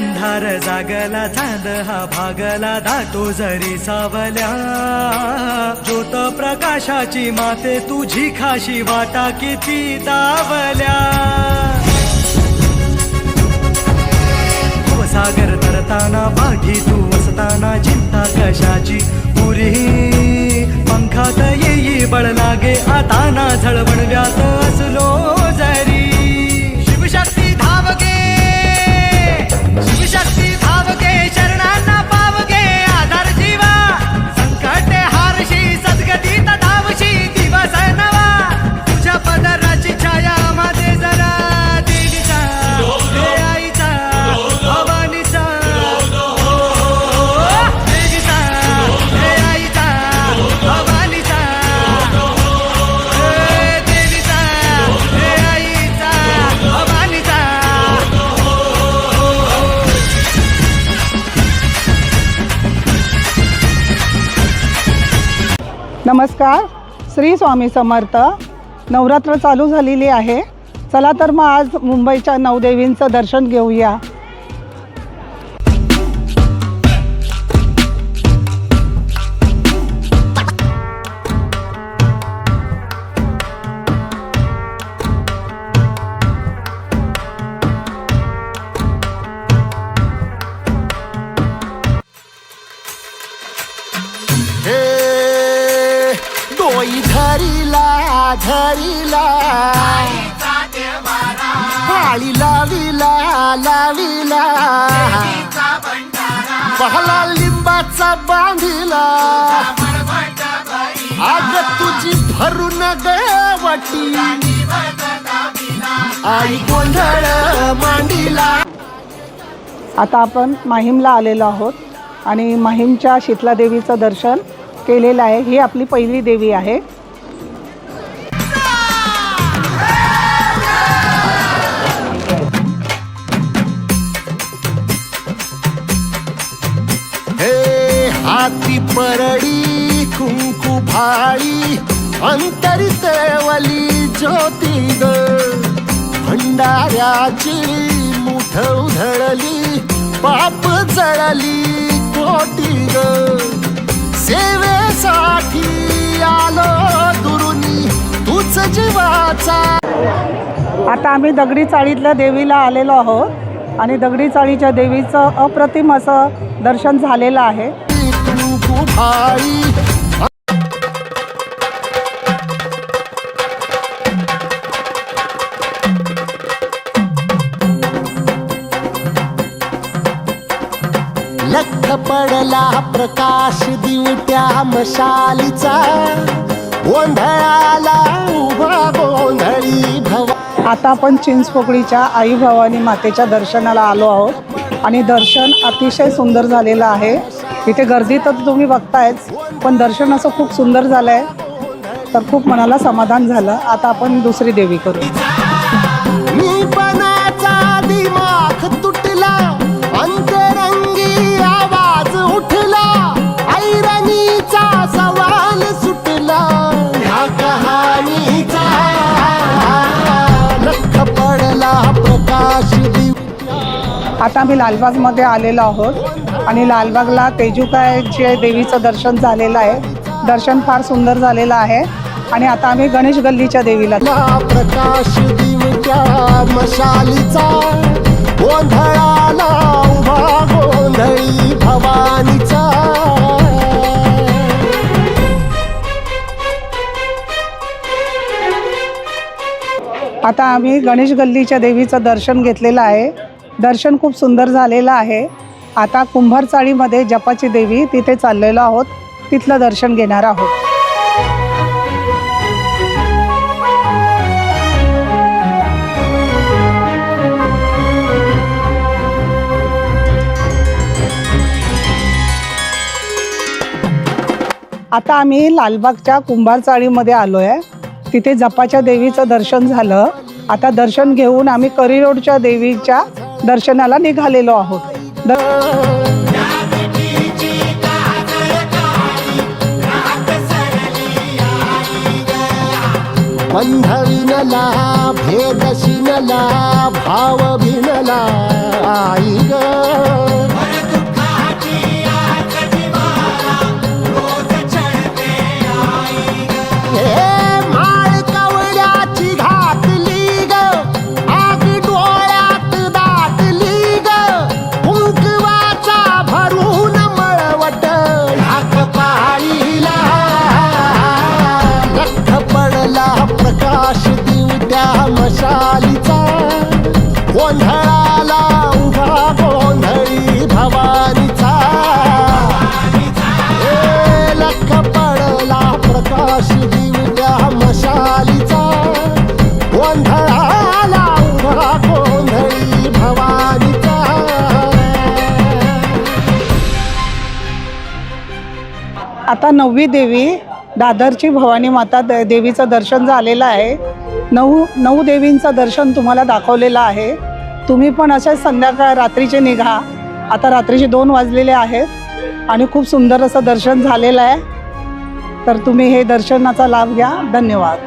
अंधार जागला चांद हा भागला धातो जरी सावल्या ज्योत प्रकाशाची माते तुझी खाशी वाटा किती दावल्या. सागर तरताना भागी तू वसताना चिंता कशाची पुरी? पंखात येई बळ लागे आता ना झळवण नमस्कार. श्री स्वामी समर्थ. नवरात्र चालू झालेली आहे. चला तर मग आज मुंबईच्या नवदेवींचं दर्शन घेऊया. धरीला. पाळी लाविला लाविला. पहला लिंबाचा बांधिला. आग तुझी भरून गवटी. आई गोंधळ मांडिला. आता आपण माहीमला आलेलो आहोत आणि माहीमच्या शीतला देवीचं दर्शन केलेलं आहे. ही आपली पहिली देवी आहे. परळी कुंकू भाळी अंतरितवली ज्योती ग. भंडाऱ्याची मुठ उधळली पाप जळली कोटी ग. सेवेसाठी आलो दुरुनी तूच जीवाचा. आता आम्ही दगडी चाळीतल्या देवीला आलेलो आहोत आणि दगडी चाळीच्या देवीचं अप्रतिम असं दर्शन झालेलं आहे. कुंकू लख पडला प्रकाश दिवट्या मशालीचा। गोंधळाला उभा गोंधळी भवा। आता आपण चिंचपोकळीच्या आई भवानी मातेच्या दर्शनाला आलो आहोत. आणि दर्शन अतिशय सुंदर झालेलं आहे. इथे गर्दी तर तुम्ही बघतायच पण दर्शन असं खूप सुंदर झालं आहे तर खूप मनाला समाधान झालं. आता आपण दुसरी देवी करू. आता आम्ही लालबागमध्ये आलेलो आहोत. आणि लालबागला तेजुकायचे देवीचं दर्शन झालेलं आहे दर्शन फार सुंदर झालेलं आहे. आणि आता आम्ही गणेश गल्लीच्या देवीला प्रकाश मशालीचा गोंधळी भवानीचा. आता आम्ही गणेश गल्लीच्या देवीचं दर्शन घेतलेलं आहे. दर्शन खूप सुंदर झालेलं आहे. आता कुंभारचाळीमध्ये जपाची देवी तिथे चाललेलो आहोत. तिथलं दर्शन घेणार आहोत. आता आम्ही लालबागच्या कुंभारचाळीमध्ये आलो आहे तिथे जपाच्या देवीचं दर्शन झालं. आता दर्शन घेऊन आम्ही करी रोडच्या देवीच्या दर्शनाला निघालेलो आहोत. द- बंधविनला भेदशिनला भाव भिनला आई ग. गोंधळाला उभा गोंधळी भवानीचा. लख पडला प्रकाश दिवट्या मशालीचा. गोंधळाला उभा गोंधळी भवानीचा. आता नववी देवी दादरची भवानी माता देवीचं दर्शन झालेलं आहे. नऊ नऊ देवींचं दर्शन तुम्हाला दाखवलेलं आहे. तुम्ही पण अशा संध्याकाळ रात्रीचे निघा. आता रात्रीचे दोन वाजलेले आहेत आणि खूप सुंदर असं दर्शन झालेलं आहे. तर तुम्ही हे दर्शनाचा लाभ घ्या. धन्यवाद.